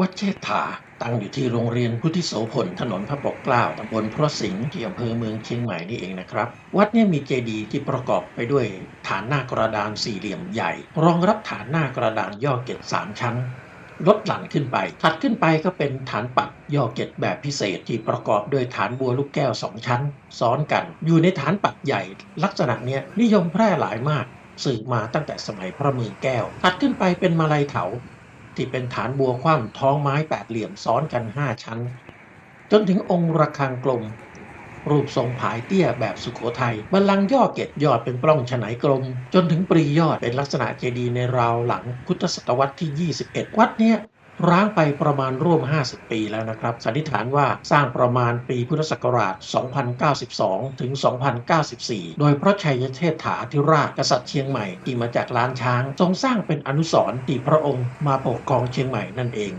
วัดเชษฐาตั้งอยู่ที่โรงเรียนพุทธิโสพลถนนพระปกเกล้าตำบลพระสิงห์ที่อำเภอเมืองเชียงใหม่นี่เองนะครับ วัดนี่ยมีเจดีย์ที่ประกอบไปด้วยฐานหน้ากระดานสี่เหลี่ยมใหญ่ รองรับฐานหน้ากระดานย่อเกตสามชั้นลดหลั่นขึ้นไป ถัดขึ้นไปก็เป็นฐานปัดย่อเกตแบบพิเศษที่ประกอบด้วยฐานบัวลูกแก้วสองชั้น ซ้อนกัน อยู่ในฐานปัดใหญ่ ลักษณะเนี้ยนิยมแพร่หลายมาก สืบมาตั้งแต่สมัยพระเมืองแก้ว ถัดขึ้นไปเป็นมาลัยเถา ที่เป็นฐานบัวคว่ำท้องไม้แปดเหลี่ยมซ้อนกัน 5 ชั้น จนถึงองค์ระฆังกลม รูปทรงผายเตี้ยแบบสุขโขทัยบัลลังก์ย่อเกตยอดเป็นปล้องฉไนกลม จนถึงปรียอดเป็นลักษณะเจดีย์ในราวหลังพุทธศตวรรษที่ 21 วัดเนี้ย ร้างไปประมาณร่วม 50 ปีแล้วนะครับ สันนิษฐานว่าสร้างประมาณปีพุทธศักราช 2092 ถึง 2094 โดยพระชัยเทพถาธิราชกษัตริย์เชียงใหม่ที่มาจากล้านช้าง ทรงสร้างเป็นอนุสรณ์ที่พระองค์มาปกครองเชียงใหม่นั่นเอง